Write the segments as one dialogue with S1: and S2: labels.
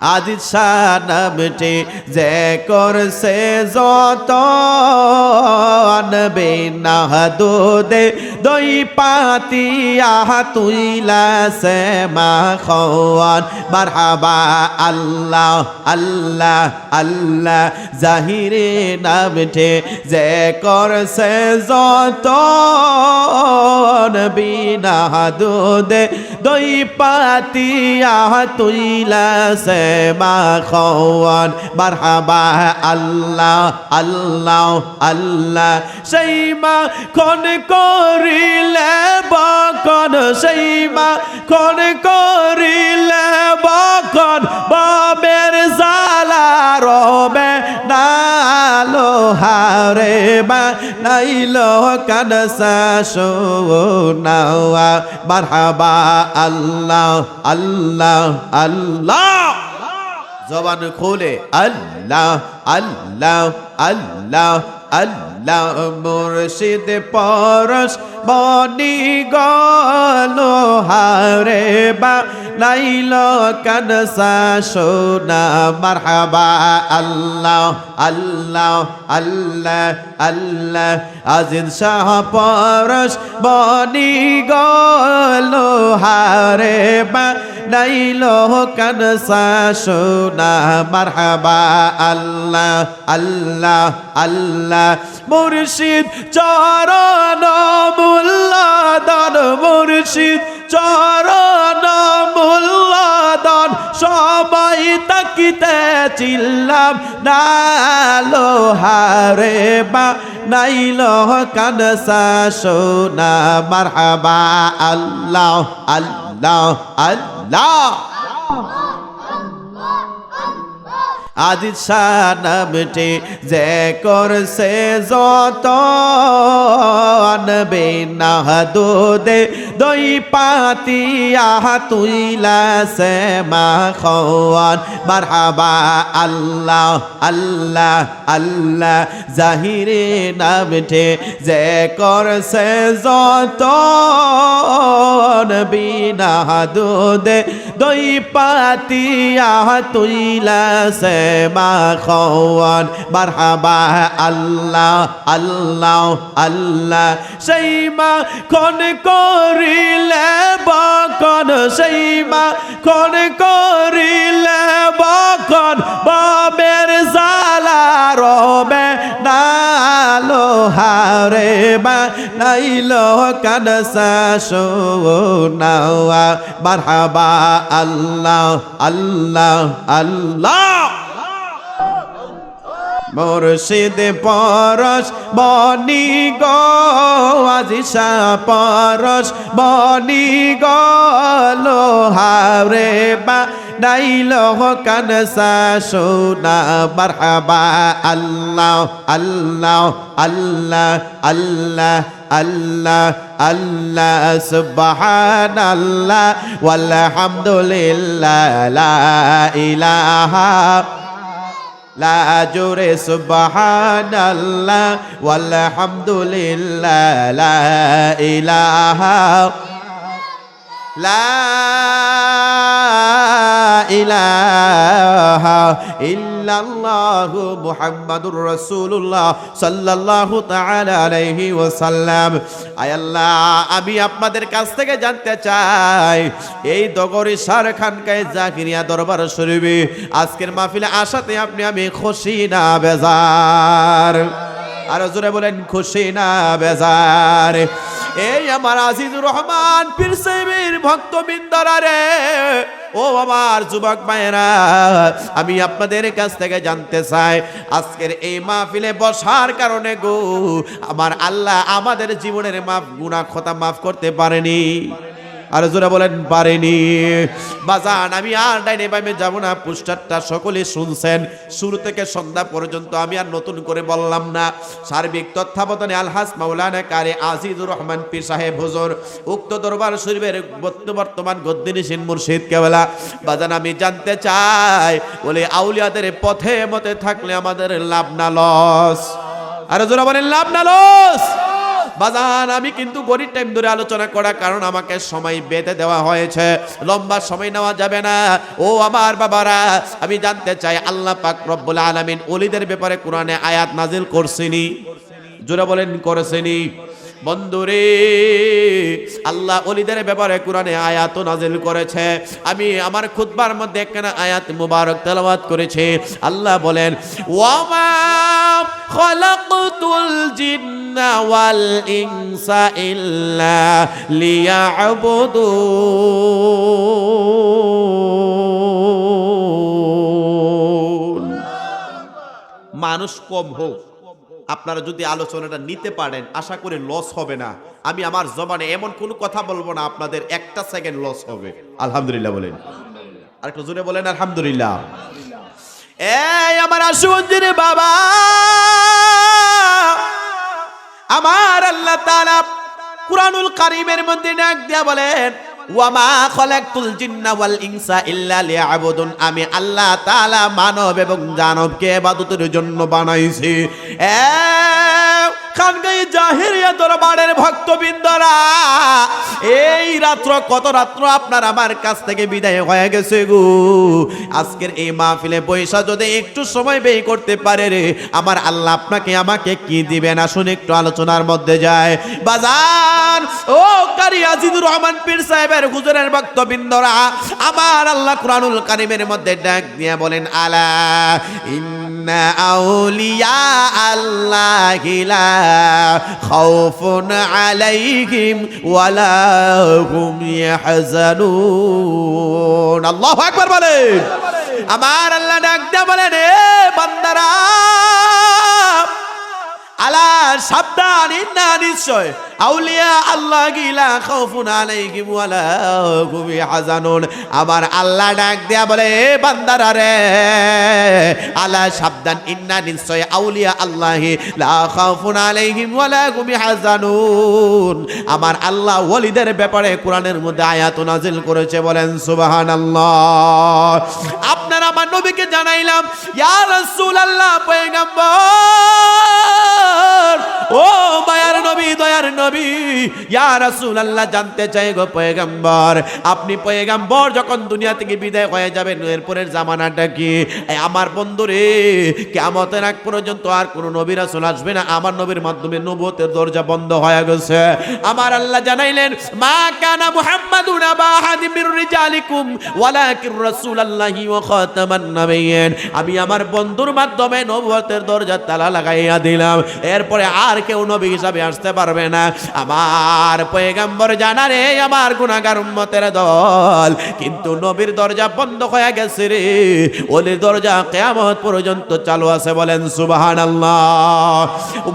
S1: আজ নামটি যে করছে যত আনবে না দুদে দই পাতিয়া তুইলা সে মা খাওয়ান মারহাবা আল্লাহ আল্লাহ আল্লাহ, জাহিরে নামটি যে করছে যত বিনা দুদে দই পাতিয়া তুইলা সে মা খাওয়ান মারহাবা, আল্লাহ আল্লাহ আল্লাহ। সেই মা খন করিলে বকন, সেই মা খন করিলে বকন বাবের জালা রবে নালো হারে বা নাইলো কানসা শোনাওয়া। মারহাবা আল্লাহ আল্লাহ আল্লাহ। জবান খোলে, আল্লাহ আল্লাহ আল্লাহ আল্লাহ, মুর্শিদ পরশ বনি গল হারে বা লাইল কানসা সোনা মারহাবা আল্লাহ আল্লাহ আল্লাহ আল্লাহ। আজিজ শাহ পরশ বনি গল হারে বা লাইল কানসা সোনা মারহাবা আল্লাহ আল্লাহ আল্লাহ। মুর্শিদ চরণ মুল্লাদান মুর্শিদ চরণ মুল্লাদান সবাই তাকিতে চিল্লাম, নালো হারে বা নাইল কানসা সোনা, মারহাবা, আল্লাহ আল্লাহ আল্লাহ। আজ নামটি যে করছে যত আনবে না দুদে দই পাতিয়া তুইলা সে মা খাওয়ান মারহাবা আল্লাহ আল্লাহ আল্লাহ। জাহিরে নামটি যে করছে যত বিনা দুদে দই পাতিয়া তুইলা সে মা খাওয়ান মারহাবা, আল্লাহ আল্লাহ আল্লাহ। সেই মা খন করিলে বকন, সেই মা খন করিলে বকন বাবের জালা রবে নালো হারে বা নাইলো কানসা শোনাওয়া। মারহাবা আল্লাহ আল্লাহ আল্লাহ। মুর্শিদ পরশ বনি গো আজিসা পরশ বনি গো হারে বা নাইল কানসা, সোনা, মারহাবা, আল্লাহ আল্লাহ আল্লাহ আল্লাহ আল্লাহ আল্লাহ, সুবহানাল্লাহ, ওয়ালহামদুলিল্লাহ, লা ইলাহা, লা জোরে সুবহানাল্লাহ, ওয়ালহামদুলিল্লাহ, লা ইলাহা, লা ইলাহা ইল্লাল্লাহ মুহাম্মাদুর রাসূলুল্লাহ সাল্লাল্লাহু তাআলা আলাইহি ওয়াসাল্লাম। আয় আল্লাহ, আমি আপনাদের কাছ থেকে জানতে চাই, এই দগরি সার খানকায় জাকিরিয়া দরবার শরীফে আজকের মাহফিলে আসাতে আপনি, আমি খুশি না বেজার? আর জোরে বলেন, খুশি না বেজার? এই আমার আজিজুর রহমান পীর সাহেবের ভক্তবৃন্দরা রে ও আমার যুবক মায়েরা, আমি আপনাদের কাছ থেকে জানতে চাই, আজকের এই মাহফিলে বসার কারণে গো, আমার আল্লাহ আমাদের জীবনের মাফ গুণা খতা মাফ করতে পারেনি। আর জোরে বলেন, পারেনি। বাজান, আমি আর ডাইনে বাইমে যাব না, পোস্টারটা সকলে শুনছেন। শুরু থেকে সন্ধ্যা পর্যন্ত আমি আর নতুন করে বললাম না। সার্বিক তত্ত্বাবধানে আলহাস মাওলানা কারে আজিজুর রহমান পীর সাহেব হুজুর, উক্ত দরবার শরীফের বর্ত- বর্তমান গদ্দিনিসীন মুর্শিদ কেবলা। বাজান, আমি জানতে চাই, বলে আউলিয়াদের পথে মতে থাকলে আমাদের লাভ না লস। আর জোরে বলেন, লাভ না লস। বাজান, আমি কিন্তু গরিব টাইম ধরে আলোচনা করা কারণ আমাকে সময় বেঁধে দেওয়া হয়েছে। লম্বা সময় নেওয়া যাবে না। ও আমার বাবারা, আমি জানতে চাই, আল্লাহ পাক রব্বুল আলামিন ওলিদের ব্যাপারে কোরআনে আয়াত নাজিল করছেনি? জোরে বলেন, করেছেনি। বন্ধুরে, আল্লাহ অলিদের ব্যাপারে কোরআনে আয়াত নাজিল করেছে। আমি আমার খুতবার মধ্যে একখানা আয়াত মুবারক তেলাওয়াত করেছি। আল্লাহ বলেন, ওয়ামা ইনসা ইল্লা মানুষ কম হোক। আপনারা যদি আলোচনাটা নিতে পারেন, আশা করি লস হবে না। আমি আমার জবানে এমন কোনো কথা বলব না, আপনাদের একটা সেকেন্ড লস হবে। আলহামদুলিল্লাহ বলেন। আর একটু জোরে বলেন, আলহামদুলিল্লাহ। এই আমার আশুমন্দির বাবা, আমার আল্লাহ তাআলা কুরআনুল কারীমের মধ্যে ডাক দিয়া বলেন ওয়ামা খলাকতুল জিন্না ওয়াল ইনসা ইল্লা লিয়াবুদুন। আমি আল্লাহ তাআলা মানব এবং দানবকে ইবাদতের জন্য বানাইছি। এ খানগাই জাহিরিয়া দরবারের ভক্তবৃন্দরা, এই রাত্র কত রাত্র আপনার আমার কাছ থেকে বিদায় হয়ে গেছে গো। আজকের এই মাহফিলে পয়সা যদি একটু সময় ব্যয় করতে পারে রে, আমার আল্লাহ আপনাকে আমাকে কি দিবেন আসুন একটু আলোচনার মধ্যে যায়। বাজার ও কারি আজিদুর রহমান পীর সাহেবের হুজুরের ভক্তবৃন্দরা, আমার আল্লাহ কুরআনুল কারিমের মধ্যে ডাক দিয়ে বলেন, আলা ইন্না আউলিয়া আল্লাহি লা খাউফুন আলাইহিম ওয়ালা হুম ইয়াহজানুন। আল্লাহু আকবার বলেন। আমার আল্লাহ ডাক দিয়ে বলেন, এ বান্দারা আলা সাবধান, ইন্না নিশ্চয়। আউলিয়া আল্লাহ গিলা খাউফুন আলাইহিম ওয়ালা হুম ইয়াহজানুন আমার আল্লাহ ডাক দেয়া বলে, এ বান্দারা রে, আলা সাবধান, ইন্না নিশ্চয় আউলিয়া আল্লাহ লা খাউফুন আলাইহিম ওয়ালা হুম ইয়াহজানুন আমার আল্লাহ ওলিদের ব্যাপারে কোরআনের মধ্যে আয়াত নাজিল করেছে, বলেন সুবহানাল্লাহ। আপনারা আমার নবীকে জানাইলাম, ইয়া রাসূলুল্লাহ, পয়গম্বর, ও মায়ার নবী, দয়ার নবী, ইয়া রাসূলুল্লাহ, জানতে চাই গো পয়গম্বর, আপনি পয়গম্বর যখন দুনিয়া থেকে বিদায় হয়ে যাবেন, এরপরের জামানাটা কি? আমার বন্ধুরে কিয়ামতের আগ পর্যন্ত আর কোনো নবী রাসূল আসবে না, আমার নবীর মাধ্যমে নবুয়তের দরজা বন্ধ হয়ে গেছে। আমার আল্লাহ জানাইলেন, মা কানা মুহাম্মাদুন আবা হাদিম মির রিজালিকুম ওয়ালাকিন রাসূলুল্লাহি ওয়া খাতামান নাবিয়্যিন আমি আমার বন্ধুর মাধ্যমে নবুয়তের দরজা তালা লাগাইয়া দিলাম। এরপরে আর কেউ নবী হিসাবে আসতে পারবে না। আমার পয়গাম্বর জানারে আমার গুনাহগার উম্মতের দল। কিন্তু নবীর দরজা বন্ধ হয়ে গেছে রে। ওলির দরজা কিয়ামত পর্যন্ত চালু আছে বলেন সুবহানাল্লাহ।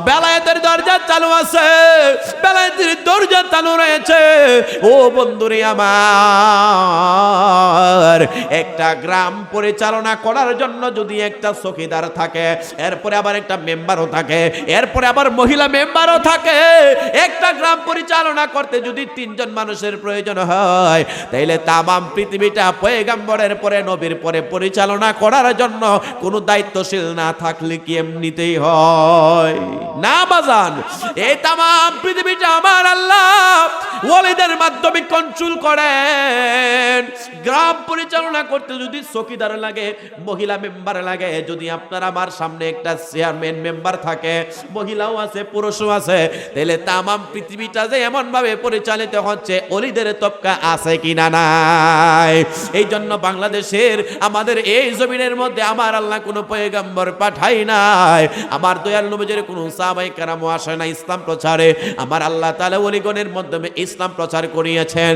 S1: বেলায়েতের দরজা চালু আছে। বেলায়েতের দরজা চালু রয়েছে। ও বন্ধুরে আমার, একটা গ্রাম পরিচালনা করার জন্য যদি একটা চকিদার থাকে, এরপরে আবার একটা মেম্বারও থাকে, এরপরে আবার মহিলা মেম্বারও থাকে, একটা গ্রাম পরিচালনা করতে যদি তিনজন মানুষের প্রয়োজন হয়, তাইলে তামাম পৃথিবীটা পয়গাম্বরের পরে, নবীর পরে পরিচালনা করার জন্য কোনো দায়িত্বশীল না থাকলে কি এমনিতেই হয়? না বাজান, এই তামাম পৃথিবীটা আমার আল্লাহ ওলিদের মাধ্যমে কন্ট্রোল করেন। গ্রাম পরিচালনা করতে যদি চকিদার লাগে মহিলা মেম্বার লাগে। যদি আপনার আমার সামনে একটা চেয়ারম্যান মেম্বার থাকে, মহিলাও আছে, পুরুষও আছে, তাহলে তামাম পৃথিবীটা যে এমন ভাবে পরিচালিত হচ্ছে, অলিদের তবকা আছে কিনা নাই? এই জন্য বাংলাদেশের, আমাদের এই জমিনের মধ্যে আমার আল্লাহ কোনো পয়গাম্বর পাঠাই নাই। আমার দয়াল নবীজের কোনো সাহাবাই কারামও আসে না ইসলাম প্রচারে। আমার আল্লাহ তাআলা অলিগণের মাধ্যমে ইসলাম প্রচার করিয়েছেন।